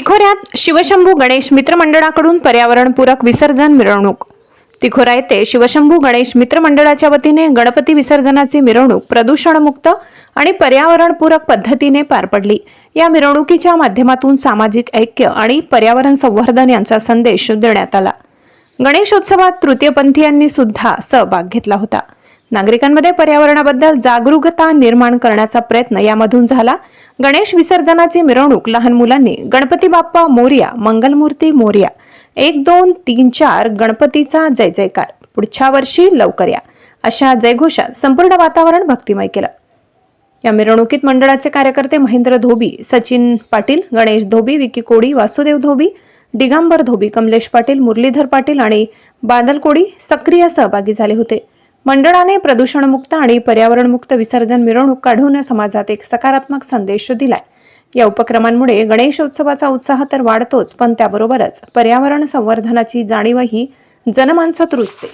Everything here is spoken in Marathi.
तिखोऱ्यात शिवशंभू गणेश मित्रमंडळाकडून पर्यावरणपूरक विसर्जन मिरवणूक. तिखोरा येथे शिवशंभू गणेश मित्रमंडळाच्या वतीने गणपती विसर्जनाची मिरवणूक प्रदूषणमुक्त आणि पर्यावरणपूरक पद्धतीने पार पडली. या मिरवणुकीच्या माध्यमातून सामाजिक ऐक्य आणि पर्यावरण संवर्धन यांचा संदेश देण्यात आला. गणेशोत्सवात तृतीयपंथीयांनी सुद्धा सहभाग घेतला होता. नागरिकांमध्ये पर्यावरणाबद्दल जागरूकता निर्माण करण्याचा प्रयत्न यामधून झाला. गणेश विसर्जनाची मिरवणूक लहान मुलांनी गणपती बाप्पा मोर्या मंगलमूर्ती मोर्या एक दोन तीन चार गणपतीचा जय जयकार. पुढच्या वर्षी लवकर या. अशा जयघोषात संपूर्ण वातावरण भक्तिमय केलं. या मिरवणुकीत मंडळाचे कार्यकर्ते महेंद्र धोबी सचिन पाटील गणेश धोबी विकी कोडी वासुदेव धोबी दिगंबर धोबी कमलेश पाटील मुरलीधर पाटील आणि बादल कोडी सक्रिय सहभागी झाले होते. मंडळाने प्रदूषणमुक्त आणि पर्यावरणमुक्त विसर्जन मिरवणूक काढून समाजात एक सकारात्मक संदेश दिलाय. या उपक्रमांमुळे गणेशोत्सवाचा उत्साह तर वाढतोच पण त्याबरोबरच पर्यावरण संवर्धनाची जाणीवही जनमानसात रुजते.